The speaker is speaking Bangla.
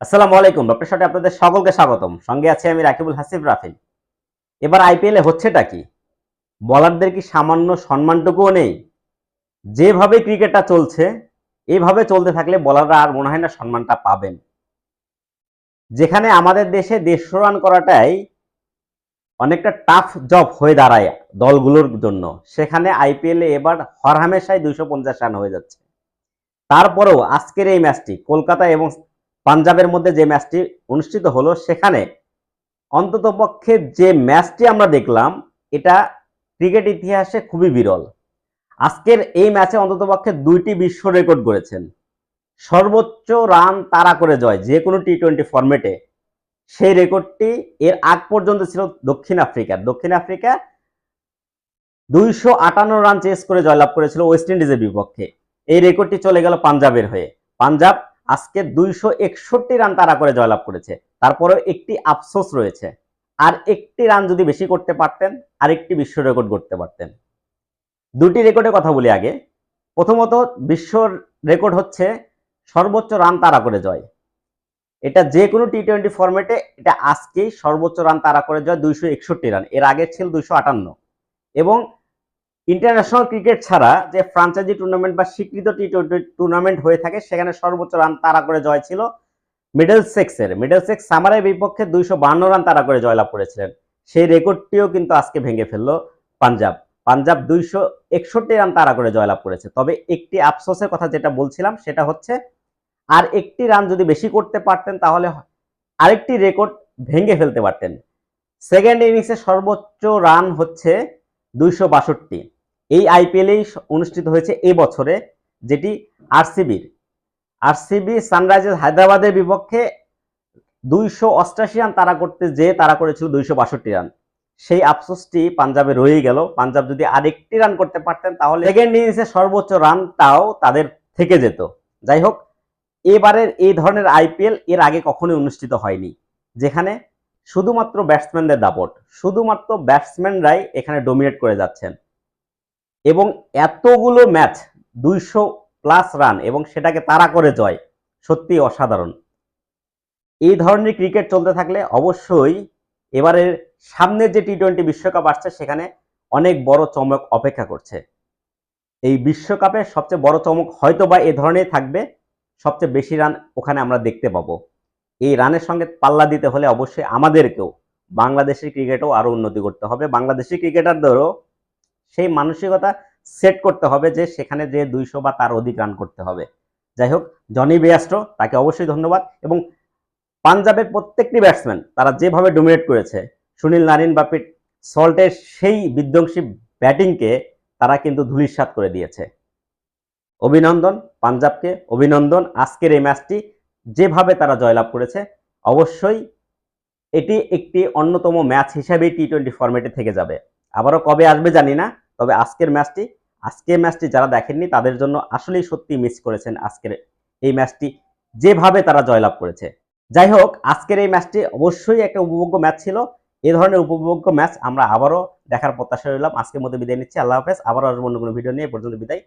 আসসালামু আলাইকুম আপনার সাথে আপনাদের সকলকে স্বাগতম। সঙ্গে আছে আমি রাকিবুল হাসিফ রাফিল। এবার আইপিএলে হচ্ছেটা কি? বলারদের কি সামান্য সম্মানটুকুও নেই? যেভাবে ক্রিকেটটা চলছে এইভাবে চলতে থাকলে বলাররা আর মনে হয় না সম্মানটা পাবেন। যেখানে আমাদের দেশে দেড়শো রান করাটাই অনেকটা টাফ জব হয়ে দাঁড়ায় দলগুলোর জন্য। সেখানে আইপিএলে এবার হরহামেশাই দুইশো পঞ্চাশ রান হয়ে যাচ্ছে। তারপরেও আজকের এই ম্যাচটি কলকাতা এবং পাঞ্জাবের মধ্যে যে ম্যাচটি অনুষ্ঠিত হলো, সেখানে অন্ততপক্ষে যে ম্যাচটি আমরা দেখলাম, এটা ক্রিকেট ইতিহাসে খুবই বিরল। আজকের এই ম্যাচে অন্ততপক্ষে দুইটি বিশ্ব রেকর্ড করেছেন সর্বোচ্চ রান তাড়া করে জয়, যে কোনো টি টোয়েন্টি ফরম্যাটে। সেই রেকর্ডটি এর আগ পর্যন্ত ছিল দক্ষিণ আফ্রিকার। দক্ষিণ আফ্রিকা দুইশো আটান্ন রান চেস করে জয়লাভ করেছিল ওয়েস্ট ইন্ডিজের বিপক্ষে। এই রেকর্ডটি চলে গেল পাঞ্জাবের হয়ে। পাঞ্জাব আজকে দুইশো একষট্টি রান তারা করে জয়লাভ করেছে। তারপরেও একটি আফসোস রয়েছে। আর একটি রান যদি বেশি করতে পারতেন, আরেকটি বিশ্ব রেকর্ড করতে পারতেন। দুটি রেকর্ডের কথা বলি আগে। প্রথমত বিশ্ব রেকর্ড হচ্ছে সর্বোচ্চ রান তারা করে জয়। এটা যে কোনো টি টোয়েন্টি ফরম্যাটে এটা আজকেই সর্বোচ্চ রান তারা করে জয় দুইশো একষট্টি রান। এর আগে ছিল দুইশো আটান্ন। এবং ইন্টারন্যাশনাল ক্রিকেট ছাড়া যে ফ্রাঞ্চাইজি টুর্নামেন্ট বা স্বীকৃত টি টোয়েন্টি টুর্নামেন্ট হয়ে থাকে, সেখানে সর্বোচ্চ রান তারা করে জয় ছিল মিডল সেক্সের মিডল সেক্স সামারের বিপক্ষে দুইশো রান তারা করে জয়লাভ করেছিলেন। সেই রেকর্ডটিও কিন্তু আজকে ভেঙে ফেলল পাঞ্জাব। পাঞ্জাব দুইশো একষট্টি রান তারা করে জয়লাভ করেছে। তবে একটি আফসোসের কথা যেটা বলছিলাম, সেটা হচ্ছে, আর একটি রান যদি বেশি করতে পারতেন, তাহলে আরেকটি রেকর্ড ভেঙে ফেলতে পারতেন। সেকেন্ড ইনিংসে সর্বোচ্চ রান হচ্ছে দুইশো বাষট্টি। এই আইপিএলেই অনুষ্ঠিত হয়েছে এই বছরে, যেটি আরসিবির আরসিবি সানরাইজার্স হায়দ্রাবাদের বিপক্ষে দুইশো অষ্টাশি রান তারা করতে যে তারা করেছিল দুইশো বাষট্টি রান। সেই আফসোসটি পাঞ্জাবে রয়ে গেল। পাঞ্জাব যদি আরেকটি রান করতে পারতেন, তাহলে সেকেন্ড ইনিংসে সর্বোচ্চ রানটাও তাদের থেকে যেত। যাই হোক, এবারের এই ধরনের আইপিএল এর আগে কখনোই অনুষ্ঠিত হয়নি, যেখানে শুধুমাত্র ব্যাটসম্যানদের দাপট, শুধুমাত্র ব্যাটসম্যানরাই এখানে ডোমিনেট করে যাচ্ছেন। এবং এতগুলো ম্যাচ দুইশো প্লাস রান এবং সেটাকে তারা করে জয় সত্যি অসাধারণ। এই ধরনের ক্রিকেট চলতে থাকলে অবশ্যই এবারের সামনের যে টি টোয়েন্টি বিশ্বকাপ আসছে, সেখানে অনেক বড় চমক অপেক্ষা করছে। এই বিশ্বকাপে সবচেয়ে বড় চমক হয়তো বা এ ধরনের থাকবে, সবচেয়ে বেশি রান ওখানে আমরা দেখতে পাবো। এই রানের সঙ্গে পাল্লা দিতে হলে অবশ্যই আমাদেরকেও, বাংলাদেশের ক্রিকেটও আরও উন্নতি করতে হবে। বাংলাদেশি ক্রিকেটারদেরও সেই মানসিকতা সেট করতে হবে যে সেখানে যে দুইশো বা তার অধিক রান করতে হবে। যাই হোক জনি বেয়াস্ট্রো তাকে অবশ্যই ধন্যবাদ এবং পাঞ্জাবের প্রত্যেকটি ব্যাটসম্যান তারা যেভাবে ডোমিনেট করেছে, সুনীল নারিন বা পিট সল্টের সেই বিধ্বংসী ব্যাটিংকে তারা কিন্তু ধুলিস্বাত করে দিয়েছে। অভিনন্দন পাঞ্জাবকে, অভিনন্দন আজকের এই ম্যাচটি যেভাবে তারা জয়লাভ করেছে, অবশ্যই এটি একটি অন্যতম ম্যাচ হিসেবেই টি টোয়েন্টি ফরম্যাটে থেকে যাবে। আবারও কবে আসবে জানি না তবে আজকের ম্যাচটি আজকের ম্যাচটি যারা দেখেননি তাদের জন্য আসলেই সত্যি মিস করেছেন আজকের এই ম্যাচটি, যেভাবে তারা জয়লাভ করেছে। যাই হোক, আজকের এই ম্যাচটি অবশ্যই একটা উপভোগ্য ম্যাচ ছিল। এই ধরনের উপভোগ্য ম্যাচ আমরা আবারও দেখার প্রত্যাশা রইলাম। আজকের মধ্যে বিদায় নিচ্ছি। আল্লাহ হাফেজ। আবার অন্য কোনো ভিডিও নিয়ে। পর্যন্ত বিদায়।